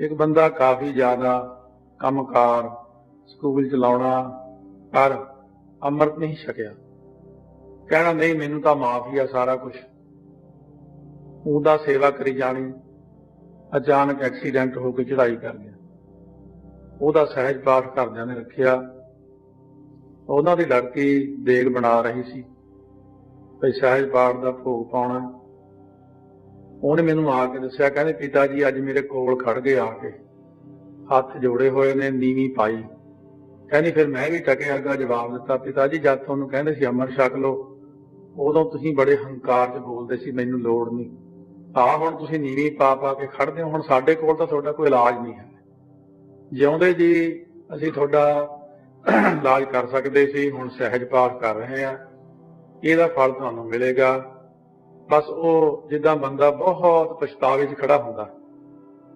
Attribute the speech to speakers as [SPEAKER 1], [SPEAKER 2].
[SPEAKER 1] ਇੱਕ ਬੰਦਾ ਕਾਫੀ ਜ਼ਿਆਦਾ ਕੰਮਕਾਰ ਸਕੂਲ ਚਲਾਉਣਾ ਪਰ ਅੰਮ੍ਰਿਤ ਨਹੀਂ ਛਕਿਆ। ਕਹਿਣਾ, ਨਹੀਂ, ਮੈਨੂੰ ਤਾਂ ਮਾਫ ਹੀ ਆ ਸਾਰਾ ਕੁਝ ਉਹਦਾ ਸੇਵਾ ਕਰੀ ਜਾਣੀ। ਅਚਾਨਕ ਐਕਸੀਡੈਂਟ ਹੋ ਕੇ ਚੜਾਈ ਕਰ ਗਿਆ। ਉਹਦਾ ਸਹਿਜ ਪਾਠ ਘਰਦਿਆਂ ਨੇ ਰੱਖਿਆ। ਉਹਨਾਂ ਦੀ ਲੜਕੀ ਦੇਗ ਬਣਾ ਰਹੀ ਸੀ। ਭਈ ਸਹਿਜ ਪਾਠ ਦਾ ਭੋਗ ਪਾਉਣਾ ਉਹਨੇ ਮੈਨੂੰ ਆ ਕੇ ਦੱਸਿਆ, ਕਹਿੰਦੇ ਪਿਤਾ ਜੀ, ਅੱਜ ਮੇਰੇ ਕੋਲ ਖੜ ਗਏ ਆ ਕੇ। ਹੱਥ ਜੋੜੇ ਹੋਏ ਨੇ, ਨੀਵੀਂ ਪਾਈ। ਕਹਿੰਦੀ ਫਿਰ ਮੈਂ ਵੀ ਟਕੇ ਅੱਗਾ, ਜਵਾਬ ਦਿੱਤਾ, ਪਿਤਾ ਜੀ, ਜਦ ਤੁਹਾਨੂੰ ਕਹਿੰਦੇ ਸੀ ਅਮਰ ਛਕ ਲਓ, ਉਦੋਂ ਤੁਸੀਂ ਬੜੇ ਹੰਕਾਰ 'ਚ ਬੋਲਦੇ ਸੀ, ਮੈਨੂੰ ਲੋੜ ਨਹੀਂ। ਆ ਹੁਣ ਤੁਸੀਂ ਨੀਵੀਂ ਪਾ ਪਾ ਕੇ ਖੜਦੇ ਹੋ, ਹੁਣ ਸਾਡੇ ਕੋਲ ਤਾਂ ਤੁਹਾਡਾ ਕੋਈ ਇਲਾਜ ਨਹੀਂ ਹੈ। ਜਿਉਂਦੇ ਜੀ, ਅਸੀਂ ਤੁਹਾਡਾ ਇਲਾਜ ਕਰ ਸਕਦੇ ਸੀ, ਹੁਣ ਸਹਿਜ ਪਾਠ ਕਰ ਰਹੇ ਆ ਇਹਦਾ ਫਲ ਤੁਹਾਨੂੰ ਮਿਲੇਗਾ। ਬਸ ਉਹ ਜਿੱਦਾਂ ਬੰਦਾ ਬਹੁਤ ਪਛਤਾਵੇ 'ਚ ਖੜਾ ਹੁੰਦਾ।